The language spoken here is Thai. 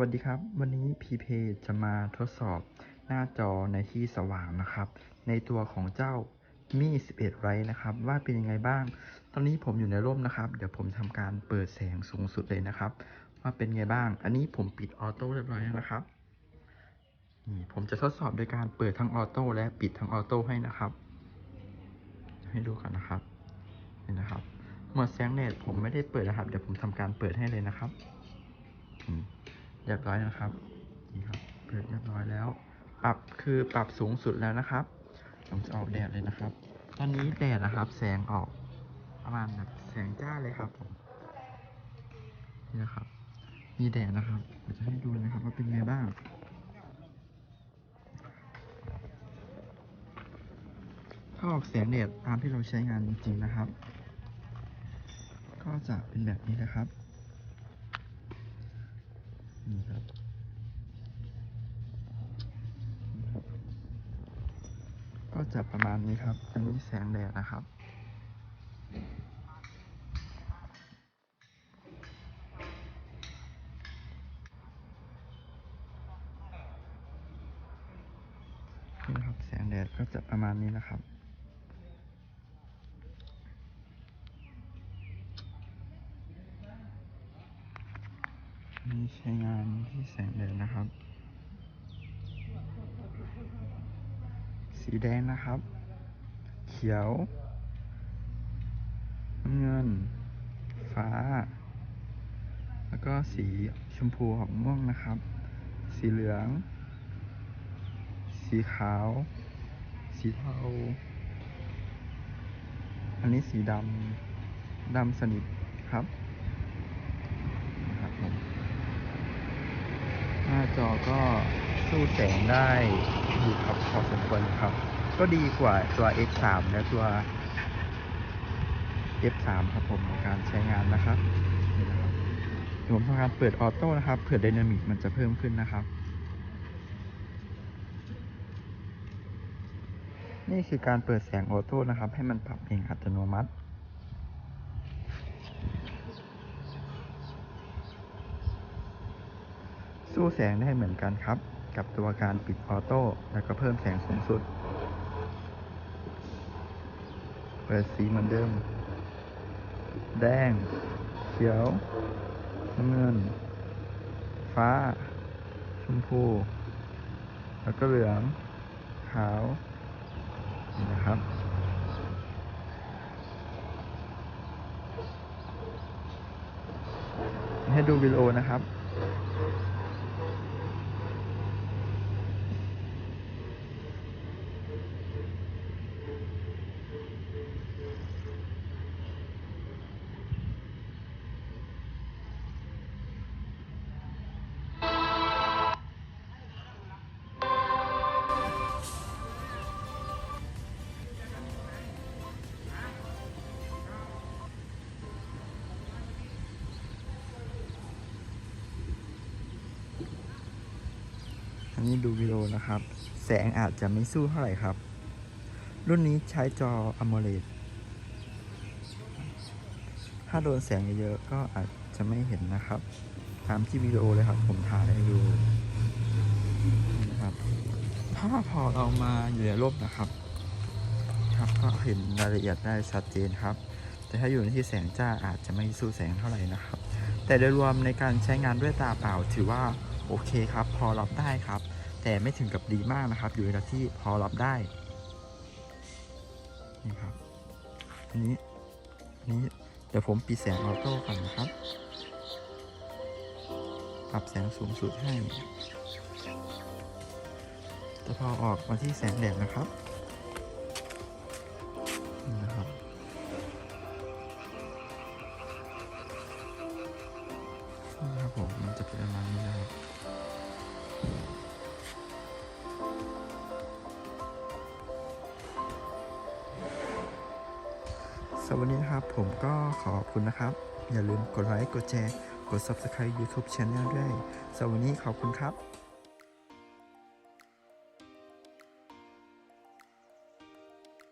วัสดีครับ วันนี้พีเพจะมาทดสอบหน้าจอในที่สว่างนะครับ ในตัวของเจ้ามี11 ไรนะครับ ว่าเป็นยังไงบ้าง ตอนนี้ผมอยู่ในร่มนะครับ เดี๋ยวผมทำการเปิดแสงสูงสุดเลยนะครับ ว่าเป็นไงบ้าง อันนี้ผมปิดออโต้เรียบร้อยแล้วนะครับนี่ผมจะทดสอบโดยการเปิดทั้งออโต้และปิดทั้งออโต้ให้นะครับ ให้ดูกันนะครับนี่นะครับหมดแสงแดดผมไม่ได้เปิดนะครับ เดี๋ยวผมทำการเปิดให้เลยนะครับอืม เรียบร้อยนะครับนี่ครับเปิดเรียบร้อยแล้ว ปรับคือปรับสูงสุดแล้วนะครับผมจะออกแดดเลยนะครับ ตอนนี้แดดนะครับ แสงออกประมาณแบบแสงจ้าเลยครับผมนี่นะครับ มีแดดนะครับเดี๋ยวจะให้ดูนะครับว่าเป็นไงบ้างถ้าออกแสงแดดตามที่เราใช้งานจริงๆนะครับ ก็จะเป็นแบบนี้นะครับ นี่ครับก็จะประมาณนี้ครับ อันนี้แสงแดดนะครับนี่นะครับแสงแดดก็จะประมาณนี้นะครับ นี่ใช้งานที่แสงแดดนะครับ สีแดงนะครับ เขียวน้ำเงิน ฟ้า แล้วก็สีชมพูออกม่วงนะครับ สีเหลือง สีขาว สีเทา อันนี้สีดำดำสนิทครับนะครับผม หน้าจอก็สู้แสงได้อยู่ครับพอสมควรครับ ก็ดีกว่าตัว X3 และตัว F3 ครับผมในการใช้งานนะครับนี่นะครับผมทำการเปิดออโต้นะครับเผื่อไดนามิกมันจะเพิ่มขึ้นนะครับ นี่คือการเปิดแสงออโต้นะครับ ให้มันปรับเองอัตโนมัติ สู้แสงได้เหมือนกันครับ กับตัวการปิดออโต้แล้วก็เพิ่มแสงสูงสุด เปิดสีเหมือนเดิม แดง เขียวน้ำเงิน ฟ้า ชมพู แล้วก็เหลือง ขาวนี่นะครับให้ดูวิดีโอนะครับ อันนี้ดูวิดีโอนะครับ แสงอาจจะไม่สู้เท่าไหร่ครับ รุ่นนี้ใช้จอ AMOLED ถ้าโดนแสงเยอะๆก็อาจจะไม่เห็นนะครับตามที่วิดีโอเลยครับ ผมถ่ายให้ดูนี่นะครับ ถ้าพอเรามาอยู่ในร่มนะครับ ครับก็เห็นรายละเอียดได้ชัดเจนครับ แต่ถ้าอยู่ในที่แสงจ้าอาจจะไม่สู้แสงเท่าไหร่นะครับ แต่โดยรวมในการใช้งานด้วยตาเปล่าถือว่าโอเคครับ พอรับได้ครับ แต่ไม่ถึงกับดีมากนะครับ อยู่ในระดับที่พอรับได้นี่ครับอันนี้อันนี้เดี๋ยวผมปิดแสงออโต้ก่อนนะครับ ปรับแสงสูงสุดให้แต่พอออกมาที่แสงแดดนะครับนี่นะครับนี่ครับผมมันจะเป็นประมาณนี้นะครั สวัสดีนะครับผมก็ขอบคุณนะครับ อย่าลืมกดไลค์ กดแชร์ กด Subscribe YouTube Channel ด้วยสวัสดีขอบคุณครับ